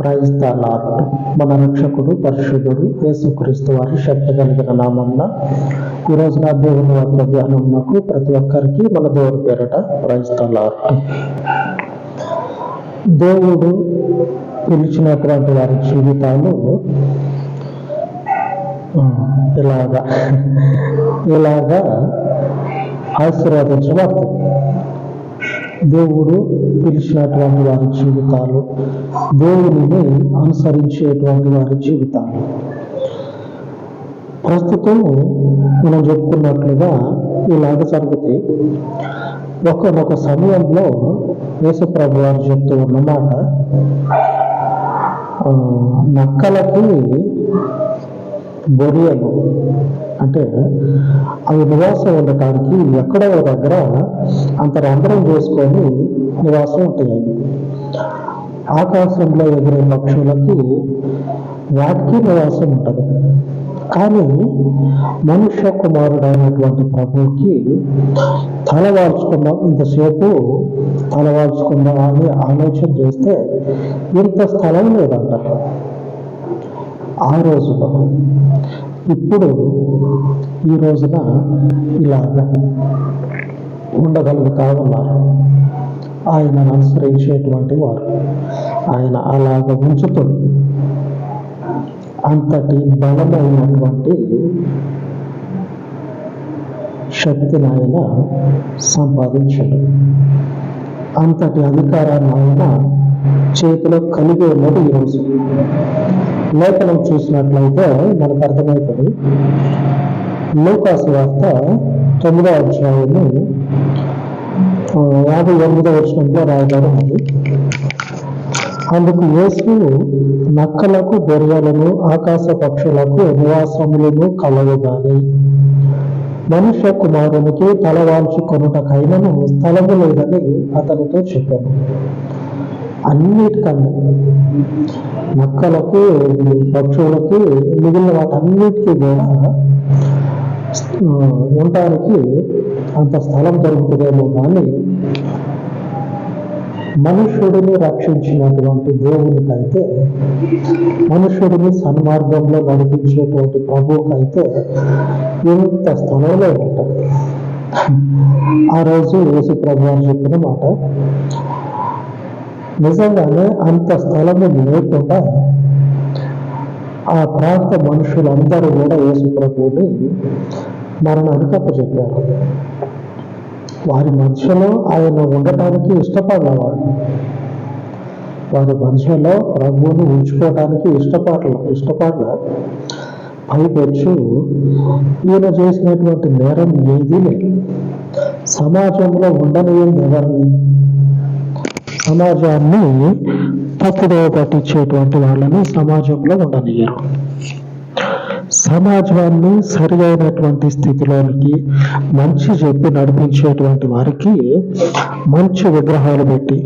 క్రైస్తలార్ట్ మన రక్షకుడు పరిశుద్ధుడు యేసుక్రీస్తు వారి శక్తి కలిగిన నామన్న ఈ రోజున దేవుని యొక్క ధ్యానంకు ప్రతి ఒక్కరికి మన దేవుని పేరట క్రైస్తలార్ట్ దేవుడు పిలిచినటువంటి వారి జీవితాలు ఇలాగా ఇలాగా ఆశీర్వదించబడతాయి. దేవుడు పిలిచినటువంటి వారి జీవితాలు దేవుడిని అనుసరించేటువంటి వారి జీవితాలు. ప్రస్తుతం మనం చెప్పుకున్నట్లుగా ఇలాగ జరుగుతాయి. ఒకనొక సమయంలో యేసుప్రభు వారు చెప్తూ ఉన్నమాట నక్కలకి బొరియలు అంటే అవి నివాసం ఉండటానికి ఎక్కడో దగ్గర అంత రంధ్రం చేసుకొని నివాసం ఉంటాయి ఆకాశంలో ఎగిరే పక్షులకి వాటికి నివాసం ఉంటుంది. కానీ మనుష్య కుమారుడైనటువంటి ప్రభువుకి తలవాల్చుకుందాం ఇంతసేపు తలవాల్చుకుందాం అని ఆలోచన చేస్తే ఇంత స్థలం లేదంట. ఆ రోజులో ఇప్పుడు ఈ రోజున ఇలా ఉండగలుగుతా ఉన్నారు. ఆయనను అనుసరించేటువంటి వారు ఆయన అలాగ ఉంచుతుంది అంతటి బలమైనటువంటి శక్తిని ఆయన సంపాదించాడు. అంతటి అధికారాన్ని ఆయన చేతిలో కలిగి ఉన్నది ఈరోజు లేఖనం చూసినట్లయితే మనకు అర్థమవుతుంది. లోకాసు వార్త తొమ్మిదో అధ్యాయము యాభై ఎనిమిదో వచనంలో రాయబడి ఉంది. అందుకు యేసు నక్కలకు బొరియలను ఆకాశ పక్షులకు నివాసములను కలవు మనుష్య కుమారునికి తలవాల్చు కొనుటకైనను స్థలము లేదని అతనితో చెప్పాను. అన్నిటికన్నా మొక్కలకు పక్షులకు మిగిలిన వాటన్నిటికీ కూడా ఉండటానికి అంత స్థలం దొరుకుతుందేమో కానీ మనుష్యుడిని రక్షించినటువంటి దేవునికైతే మనుష్యుడిని సన్మార్గంలో నడిపించేటువంటి ప్రభువుకైతే ఎంత స్థలంలో ఉంటుంది ఆ రోజు యేసు ప్రభు అని చెప్పిన మాట నిజంగానే అంత స్థలము లేకుండా ఆ ప్రాంత మనుషులందరూ కూడా యేసు ప్రభువుని మరణానికి అప్పచెప్పారు. వారి మధ్యలో ఆయన ఉండటానికి ఇష్టపడేవాడు వారి మధ్యలో ప్రభువును ఇష్టపడలేదు ఇష్టపడల ఇష్టపడల. పైపెచ్చు ఈయన చేసినటువంటి నేరం ఏది లేదు. సమాజంలో ఉండనియంది ఎవరిని? సమాజాన్ని తప్పుదోవ పట్టించేటువంటి వాళ్ళని సమాజంలో ఉండనియరు సమాజాన్ని సరియైనటువంటి స్థితిలోనికి మంచి చెప్పి నడిపించేటువంటి వారికి మంచి విగ్రహాలు పెట్టి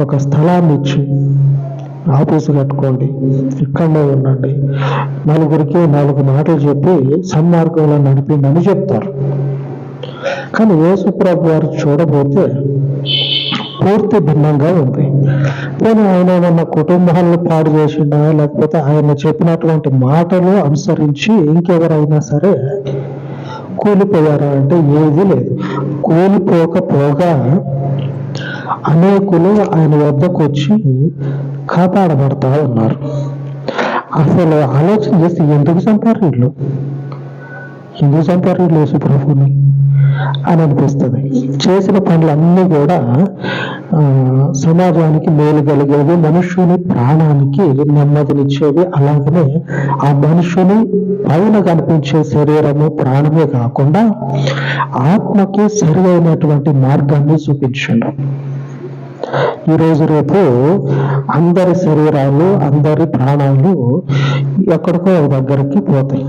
ఒక స్థలాన్ని ఇచ్చి ఆఫీసు కట్టుకోండి ఇక్కడనే ఉండండి నలుగురికి నాలుగు మాటలు చెప్పి సన్మార్గంలో నడిపిందని చెప్తారు. కానీ యేసుప్రభు వారు చూడబోతే పూర్తి భిన్నంగా ఉంది. నేను ఆయన ఏమన్నా కుటుంబాలను పాడు చేసిండా? లేకపోతే ఆయన చెప్పినటువంటి మాటలు అనుసరించి ఇంకెవరైనా సరే కూలిపోయారా అంటే ఏది లేదు. కూలిపోకపోగా అనేకులు ఆయన వద్దకు వచ్చి కాపాడబడతా ఉన్నారు. అసలు ఆలోచన చేస్తే ఎందుకు చంపారు వీళ్ళు? ఎందుకు చంపారు యేసు ప్రభుని అని అనిపిస్తుంది. చేసిన పనులన్నీ కూడా సమాజానికి మేలు కలిగేవి మనుషుని ప్రాణానికి నెమ్మదినిచ్చేవి. అలాగనే ఆ మనుషుని పైన కనిపించే శరీరము ప్రాణమే కాకుండా ఆత్మకి సరి అయినటువంటి మార్గాన్ని చూపించండి. ఈ రోజు రేపు అందరి శరీరాలు అందరి ప్రాణాలు ఎక్కడికో దగ్గరికి పోతాయి.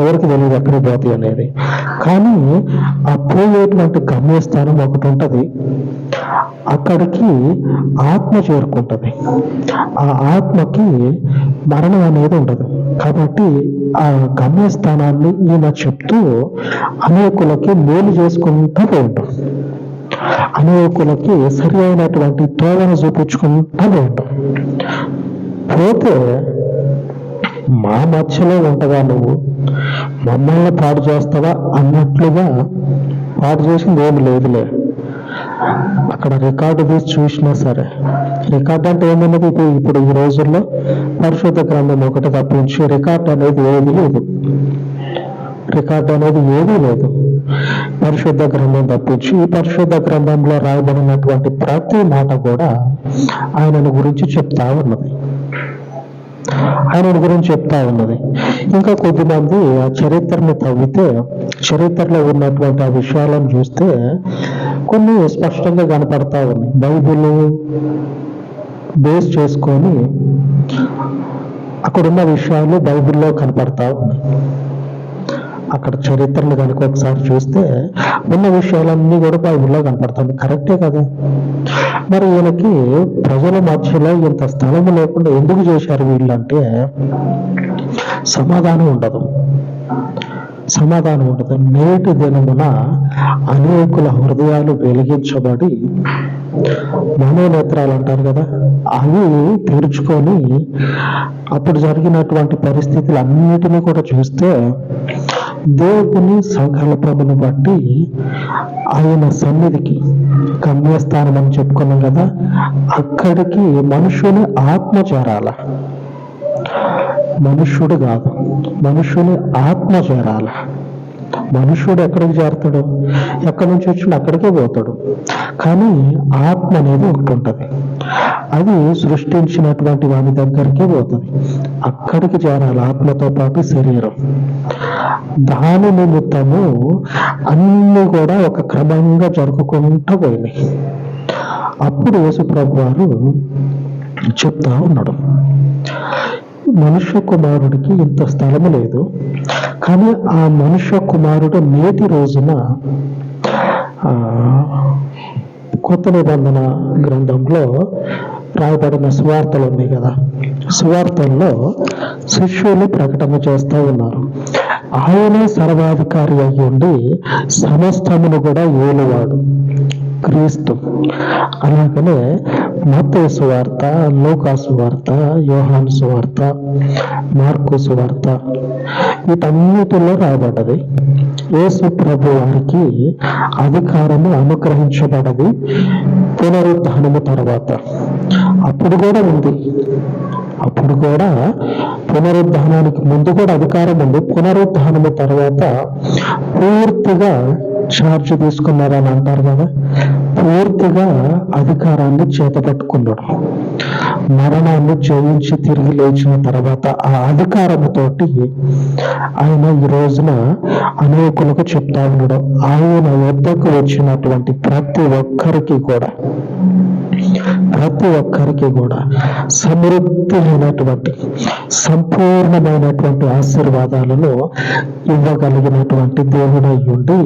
ఎవరికి తెలియదు ఎక్కడికి పోతాయి అనేది. కానీ ఆ పోయేటువంటి గమ్యస్థానం ఒకటి ఉంటుంది. అక్కడికి ఆత్మ చేరుకుంటది. ఆ ఆత్మకి మరణం అనేది ఉండదు. కాబట్టి ఆ గమ్యస్థానాన్ని ఈయన చెప్తూ అనేకులకి మేలు చేసుకుంటూ పోయింటాం అనేకులకి సరి అయినటువంటి తోవను చూపించుకుంటూ ఉంటాం పోతే మా మధ్యలో ఉంటగా నువ్వు? మమ్మల్ని పాడు చేస్తావా అన్నట్లుగా పాడు చేసింది ఏమి లేదులే. అక్కడ రికార్డు తీసి చూసినా సరే. రికార్డ్ అంటే ఏమన్నది? ఇప్పుడు ఇప్పుడు ఈ రోజుల్లో పరిశుద్ధ గ్రంథం ఒకటి తప్పించి రికార్డ్ అనేది ఏది లేదు. రికార్డ్ అనేది ఏదీ లేదు. పరిశుద్ధ గ్రంథం తప్పించి ఈ పరిశుద్ధ గ్రంథంలో రాయబడినటువంటి ప్రతి మాట కూడా ఆయనను గురించి చెప్తా ఉన్నది. ఆయన గురించి చెప్తా ఉన్నది. ఇంకా కొద్దిమంది ఆ చరిత్రను తవ్వితే చరిత్రలో ఉన్నటువంటి ఆ విషయాలను చూస్తే కొన్ని స్పష్టంగా కనపడతా ఉన్నాయి. బైబిల్ బేస్ చేసుకొని అక్కడున్న విషయాలు బైబిల్లో కనపడతా ఉన్నాయి. అక్కడ చరిత్రలు కనుక ఒకసారి చూస్తే ఉన్న విషయాలన్నీ కూడా బైబిల్లో కనపడుతుంది. కరెక్టే కదా? మరి ఈయనకి ప్రజల మధ్యలో ఇంత స్థలం లేకుండా ఎందుకు చేశారు వీళ్ళంటే సమాధానం ఉండదు. సమాధానం ఉండదు. నేటి దినమున అనేకుల హృదయాలు వెలిగించబడి మనోనేత్రాలు అంటారు కదా అవి తెరుచుకొని అప్పుడు జరిగినటువంటి పరిస్థితులు అన్నిటినీ కూడా చూస్తే దేవుని సంకల్పమును బట్టి ఆయన సన్నిధికి గమ్యస్థానం అని చెప్పుకున్నాం కదా అక్కడికి మనుషుని ఆత్మ చేరాల. మనుష్యుడు కాదు మనుషుని ఆత్మ చేరాల. మనుష్యుడు ఎక్కడికి చేరతాడు? ఎక్కడి నుంచి వచ్చిండు అక్కడికే పోతాడు. కానీ ఆత్మ అనేది ఒకటి ఉంటుంది. అది సృష్టించినటువంటి వాని దగ్గరికే పోతుంది. అక్కడికి చేరాలి ఆత్మతో పాటు శరీరం. దాని నిమిత్తము అన్ని కూడా ఒక క్రమంగా జరుపుకుంటూ పోయినాయి. అప్పుడు యేసుప్రభు వారు చెప్తా ఉన్నాడు. మనుష్య కుమారుడికి ఇంత స్థలము లేదు. కానీ ఆ మనుష్య కుమారుడు నేటి రోజున ఆ, కొత్త నిబంధన గ్రంథంలో రాయబడిన సువార్తలు ఉన్నాయి కదా. సువార్తల్లో శిష్యులు ప్రకటన చేస్తూ ఉన్నారు. ఆయనే సర్వాధికారి అయి ఉండి సమస్తమును కూడా ఏలువాడు. క్రీస్తు. అలాగనే మత్తయి సువార్త లోకా సువార్త యోహాన్ సువార్త మార్కు సువార్త వీటన్నిటిలో రాబడ్డది యేసు ప్రభు వారికి అధికారము అనుగ్రహించబడది పునరుద్ధానము తర్వాత. అప్పుడు కూడా ఉంది. అప్పుడు కూడా పునరుద్ధానానికి ముందు కూడా అధికారం ఉంది. పునరుద్ధానము తర్వాత పూర్తిగా ఛార్జ్ తీసుకున్నారని అంటారు కదా? పూర్తిగా అధికారాన్ని చేతపట్టుకున్నాడు. మరణాన్ని జయించి తిరిగి లేచిన తర్వాత ఆ అధికారముతోటి ఆయన ఈ రోజున అనేకులకు చెప్తా ఉన్నాడు. ఆయన వద్దకు వచ్చినటువంటి ప్రతి ఒక్కరికి కూడా ప్రతి ఒక్కరికి కూడా సమృద్ధి అయినటువంటి సంపూర్ణమైనటువంటి ఆశీర్వాదాలను ఇవ్వగలిగినటువంటి దేవుడై ఉండి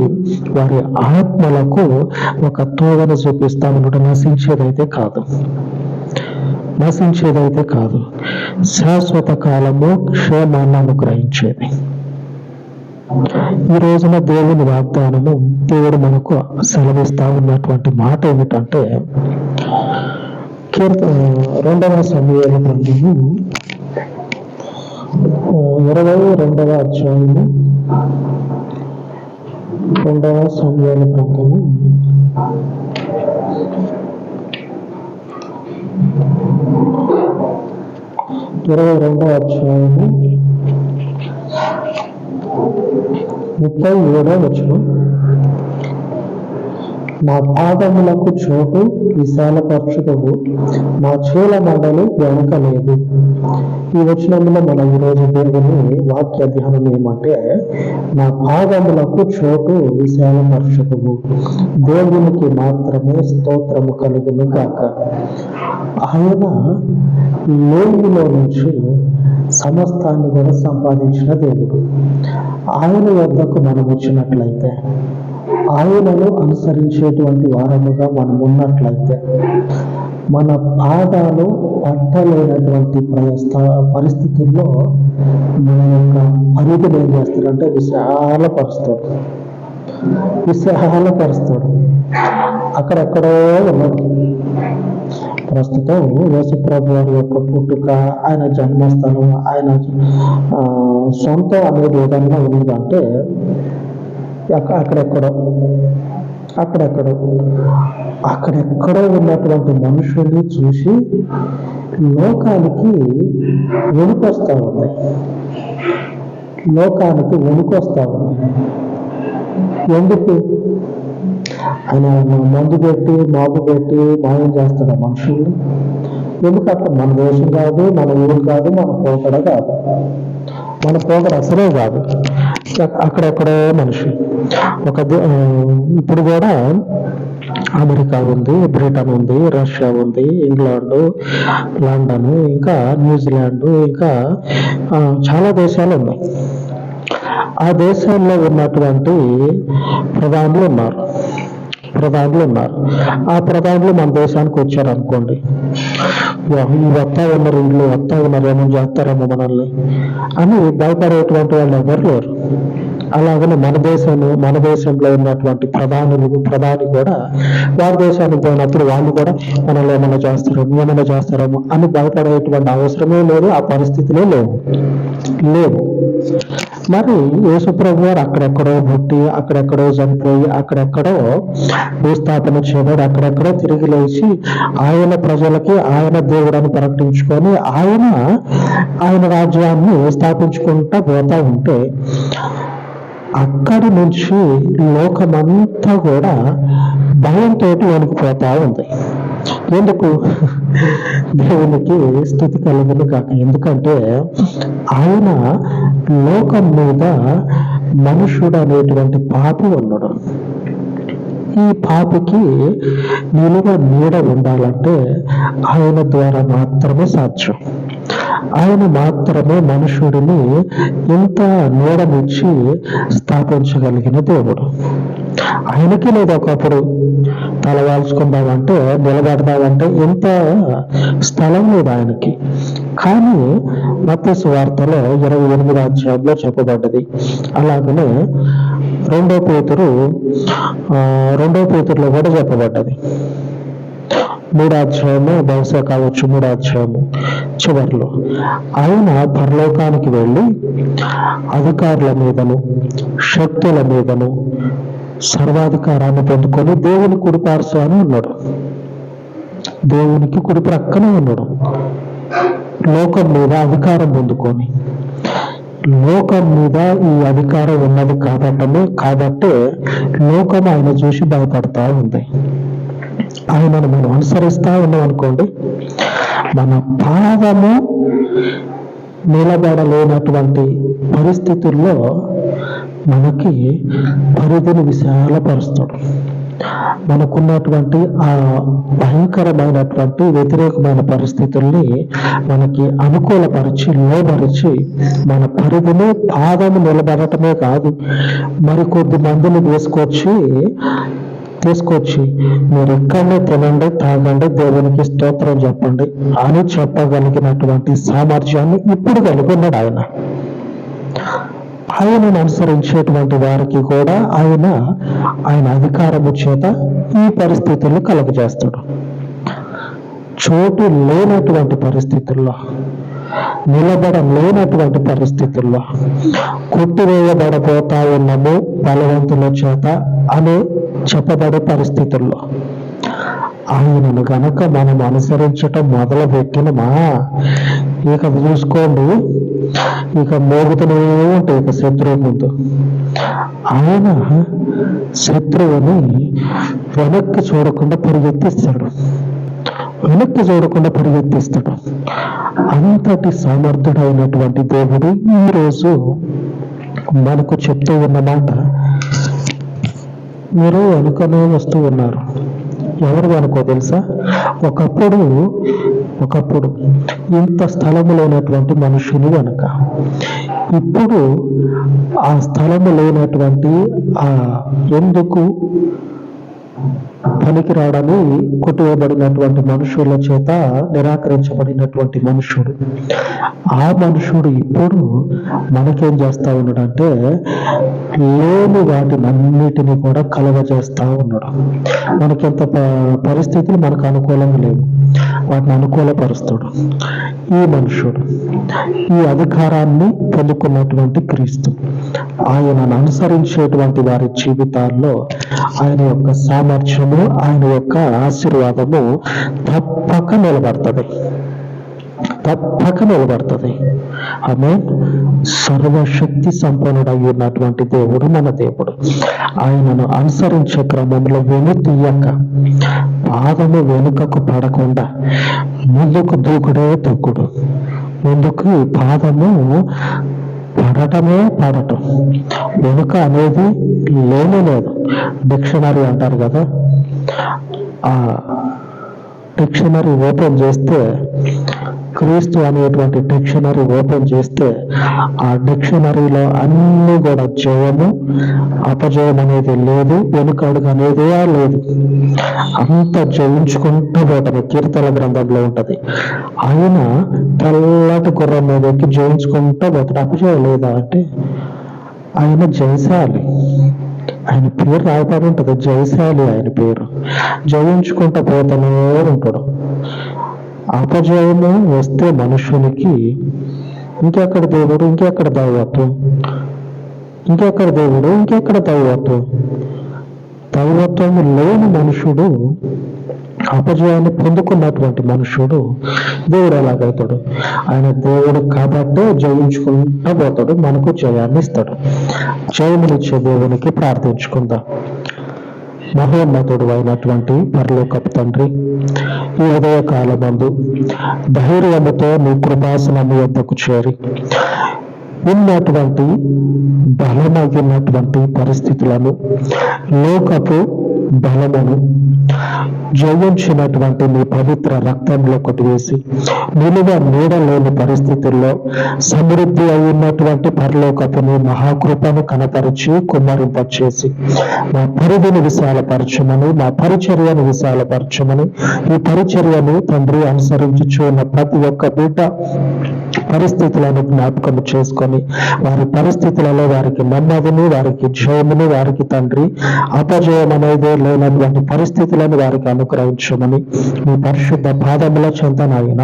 వారి ఆత్మలకు ఒక తోవను చూపిస్తా ఉన్నాడు నశించేదైతే కాదు. నశించేదైతే కాదు. శాశ్వత కాలము క్షేమాన్ని అనుగ్రహించేది. ఈ రోజున దేవుని వాగ్దానము దేవుడు మనకు సెలవిస్తా ఉన్నటువంటి మాట ఏమిటంటే కీర్త రెండవ సమయాల గ్రంథము ఇరవై రెండవ అధ్యాయము రెండవ సమయాల గ్రంథము ఇరవై రెండవ అధ్యాయము ముప్పై ఏడవ వచనం. మా పాదములకు చోటు విశాలపరచుటకు మా చూల మండలు వెనక లేదు ఈ వచనంలో మన ఈరోజు దేవుని వాక్య ధ్యానం ఏమంటే నా పాదములకు చోటు విశాలపరచుటకు దేవునికి మాత్రమే స్తోత్రము కలుగును కాక ఆయన లోయలో నుంచి సమస్తాన్ని కూడా సంపాదించిన దేవుడు. ఆయన వద్దకు మనం వచ్చినట్లయితే ఆయనను అనుసరించేటువంటి వారముగా మనం ఉన్నట్లయితే మన పాదాలు పట్టలేనటువంటి ప్రయస్థ పరిస్థితుల్లో మన యొక్క పరిధిని ఏం చేస్తారంటే విశాలపరుస్తాడు విశాలపరుస్తాడు అక్కడెక్కడో ఉన్నాడు ప్రస్తుతం యేసుప్రభు వారి యొక్క పుట్టుక ఆయన జన్మస్థలం ఆయన ఆ, సొంతం అనేది ఏదైనా ఉందంటే అక్కడెక్కడో అక్కడెక్కడో అక్కడెక్కడో ఉన్నటువంటి మనుషుల్ని చూసి లోకానికి వణుకొస్తా ఉంది. లోకానికి వణుకొస్తా ఉంది. ఎందుకు? ఆయన మందు పెట్టి మాపు పెట్టి మాయం చేస్తాడు మనుషుల్ని ఎందుకు అక్కడ మన దేశం కాదు మన ఊరు కాదు మన పోకడ కాదు. మన పోకడ అసలే కాదు. అక్కడక్కడ అక్కడెక్కడో మనిషి. ఒక దే- ఆ, ఇప్పుడు కూడా అమెరికా ఉంది బ్రిటన్ ఉంది రష్యా ఉంది ఇంగ్లాండ్ లండన్ ఇంకా న్యూజిలాండ్ ఇంకా చాలా దేశాలు ఉన్నాయి. ఆ దేశాల్లో ఉన్నటువంటి ప్రధానులు ఉన్నారు. ప్రధానులు ఉన్నారు. ఆ ప్రధానులు మన దేశానికి వచ్చారు అనుకోండి వా- ఈ వస్తా ఉన్నారు ఇంట్లో వస్తా ఉన్నారు ఏమో చేస్తారేమో మనల్ని? అని భయపడేటువంటి వాళ్ళు ఎవరు లేరు. అలాగనే మన దేశంలో మన దేశంలో ఉన్నటువంటి ప్రధానులు ప్రధాని కూడా వారి దేశానికి పోయినప్పుడు వాళ్ళు కూడా మనల్ని ఏమైనా చేస్తారేమో? ఏమైనా చేస్తారేమో? అని భయపడేటువంటి అవసరమే లేదు ఆ పరిస్థితులే లేవు. లేవు. మరి యేసుప్రభు వారు అక్కడెక్కడో పుట్టి అక్కడెక్కడో చనిపోయి అక్కడెక్కడో భూస్థాపన చేయబడి అక్కడెక్కడో తిరిగి లేచి ఆయన ప్రజలకి ఆయన దేవుడని ప్రకటించుకొని ఆయన ఆయన రాజ్యాన్ని స్థాపించుకుంటా పోతా ఉంటే అక్కడి నుంచి లోకమంతా కూడా భయంతో వణికిపోతా ఉంది. ఎందుకు? దేవునికి స్థుతి కలుగును కాక ఎందుకంటే ఆయన లోకం మీద మనుషుడు అనేటువంటి పాపి ఉన్నాడు. ఈ పాపికి నిలువ నీడ ఉండాలంటే ఆయన ద్వారా మాత్రమే సాధ్యం. ఆయన మాత్రమే మనుషుడిని ఇంత నీడనిచ్చి స్థాపించగలిగిన దేవుడు. ఆయనకి లేదు ఒకప్పుడు. తలవాల్చుకుందామంటే నిలబడదామంటే ఇంత స్థలం లేదు ఆయనకి. కానీ మత్స్య వార్తలో ఇరవై ఎనిమిది అధ్యాయంలో చెప్పబడ్డది. అలాగనే రెండో పేతురు ఆ, రెండో పేతురులో కూడా చెప్పబడ్డది. మూడాధ్యాయము బహుశా కావచ్చు మూడాధ్యాయము చివరిలో ఆయన పరలోకానికి వెళ్ళి అధికారుల మీదను శక్తుల మీదను సర్వాధికారాన్ని పొందుకొని దేవుని కుడిపార్సు అని ఉన్నాడు. దేవునికి కుడి ప్రక్కనే ఉన్నాడు. లోకం మీద అధికారం పొందుకొని లోకం మీద ఈ అధికారం ఉన్నది కాబట్టమే కాబట్టే లోకం ఆయన చూసి భయపడతా ఉంది. ఆయనను మనం అనుసరిస్తా ఉన్నాం అనుకోండి మన పాదము నిలబడలేనటువంటి పరిస్థితుల్లో మనకి పరిధిని విశాలపరుస్తాడు. మనకున్నటువంటి ఆ భయంకరమైనటువంటి వ్యతిరేకమైన పరిస్థితుల్ని మనకి అనుకూలపరిచి లోపరిచి మన పరిధిని పాదము నిలబడటమే కాదు మరికొద్ది మందిని తీసుకొచ్చి తీసుకొచ్చి మీరు ఇక్కడనే తినండి తాగండి దేవునికి స్తోత్రం చెప్పండి అని చెప్పగలిగినటువంటి సామర్థ్యాన్ని ఇప్పుడు కలిగి ఉన్నాడు ఆయన. ఆయనను అనుసరించేటువంటి వారికి కూడా ఆయన ఆయన అధికారము చేత ఈ పరిస్థితులు కలుగజేస్తాడు. చోటు లేనటువంటి పరిస్థితుల్లో నిలబడ లేనటువంటి పరిస్థితుల్లో కొట్టివేయబడబోతా ఉన్నాము బలవంతుల చేత అని చెప్పబడే పరిస్థితుల్లో. ఆయనను గనక మనం అనుసరించటం మొదలు పెట్టినమా ఇక చూసుకోండి. ఇక మోగుతూనే ఉంటాయి ఇక శత్రువు ముందు. ఆయన శత్రువుని వెనక్కి చూడకుండా పరిగెత్తిస్తాడు. వెనక్కి చూడకుండా పరిగెత్తిస్తాడు. అంతటి సమర్థుడైనటువంటి దేవుడు ఈరోజు మనకు చెప్తూ ఉన్నమాట మీరు అనుకునే వస్తూ ఉన్నారు. ఎవరు అనుకో తెలుసా? ఒకప్పుడు ఒకప్పుడు ఇంత స్థలము లేనటువంటి మనుషులు వెనుక ఇప్పుడు ఆ స్థలము లేనటువంటి ఆ ఎందుకు పనికిరాడని కొట్టివేయబడినటువంటి మనుషుల చేత నిరాకరించబడినటువంటి మనుషుడు. ఆ మనుషుడు ఇప్పుడు మనకేం చేస్తా ఉన్నాడంటే లేని వాటినన్నిటినీ కూడా కలగజేస్తా ఉన్నాడు. మనకెంత ప- పరిస్థితులు మనకు అనుకూలంగా లేవు. వాటిని అనుకూలపరుస్తాడు. ఈ మనుషుడు ఈ అధికారాన్ని పొందుకున్నటువంటి క్రీస్తు ఆయనను అనుసరించేటువంటి వారి జీవితాల్లో ఆయన యొక్క సామర్థ్యం సామర్థ్యము ఆయన యొక్క ఆశీర్వాదము తప్పక నిలబడుతుంది. తప్పక నిలబడుతుంది. ఆమె సర్వశక్తి సంపన్నుడై ఉన్నటువంటి దేవుడు మన దేవుడు. ఆయనను అనుసరించే క్రమంలో వెను తీయక పాదము వెనుకకు పడకుండా ముందుకు దూకుడే దూకుడు. ముందుకు పాదము పడటమే పడటం. వెనుక అనేది లేనే లేదు. డిక్షనరీ అంటారు కదా ఆ డిక్షనరీ ఓపెన్ చేస్తే క్రీస్తు అనేటువంటి డిక్షనరీ ఓపెన్ చేస్తే ఆ డిక్షనరీలో అన్ని కూడా జయము అపజయం అనేది లేదు వెనుకడుగు అనేది లేదు. అంత జయించుకుంటూ పోవటమే కీర్తన గ్రంథంలో ఉంటది. ఆయన తెల్లటి గుర్రం మీద ఎక్కి జయించుకుంటూ పోతాడు. అపజయం లేదా అంటే ఆయన జయించాలి. ఆయన పేరు రాయబడి ఉంటుంది. జయశాలి ఆయన పేరు. జయించుకుంటూ పోతూనే ఉంటాడు. అపజయము వస్తే మనుషునికి ఇంకెక్కడ దేవుడు ఇంకెక్కడ దైవత్వం? ఇంకెక్కడ దేవుడు ఇంకెక్కడ దైవత్వం? దైవత్వము లేని మనుషుడు అపజయాన్ని పొందుకున్నటువంటి మనుషుడు దేవుడు ఎలాగవుతాడు ఆయన దేవుడు కాబట్టే జయించుకుంటూ పోతాడు మనకు జయాన్ని ఇస్తాడు. జయమునిచ్చే దేవునికి ప్రార్థించుకుందాం. మహోన్నతుడు అయినటువంటి పరలోకపు తండ్రి ఈ ఉదయ కాలమందు ధైర్యముతో నీ కృపాసనము యొద్దకు చేరి ఉన్నటువంటి బలమైనటువంటి పరిస్థితులను లోకపు బలమును జయించినటువంటి నీ పవిత్ర రక్తంలో కొట్టివేసి నిలువ నీడలేని పరిస్థితుల్లో సమృద్ధి అయినటువంటి పరలోకపు మహాకృపను కనపరిచి కుమ్మరింపచేసి మా పరిధిని విశాలపరచమని మా పరిచర్యను విశాలపరచమని ఈ పరిచర్యను తండ్రి అనుసరించుచున్న ప్రతి ఒక్క బిడ్డ పరిస్థితులను జ్ఞాపకం చేసుకొని వారి పరిస్థితులలో వారికి నెమ్మదిని వారికి జయముని వారికి తండ్రి అపజయం అనేది లేనటువంటి పరిస్థితులను వారికి అనుగ్రహించమని మీ పరిశుద్ధ పాదముల చెంత నాయన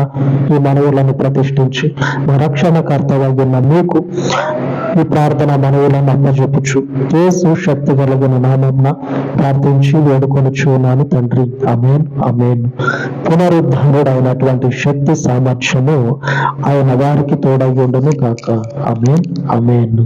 ఈ మనవులను ప్రతిష్ఠించి మా మీకు ఈ ప్రార్థన మనవులను అమ్మజెప్పుచు యేసు శక్తి కలిగిన నామమున ప్రార్థించి వేడుకొనుచున్నాను తండ్రి. అమేన్ అమేన్ పునరుద్ధరుడైనటువంటి శక్తి సామర్థ్యము ఆయన వారికి తోడై ఉండను కాక అమేన్ అమేన్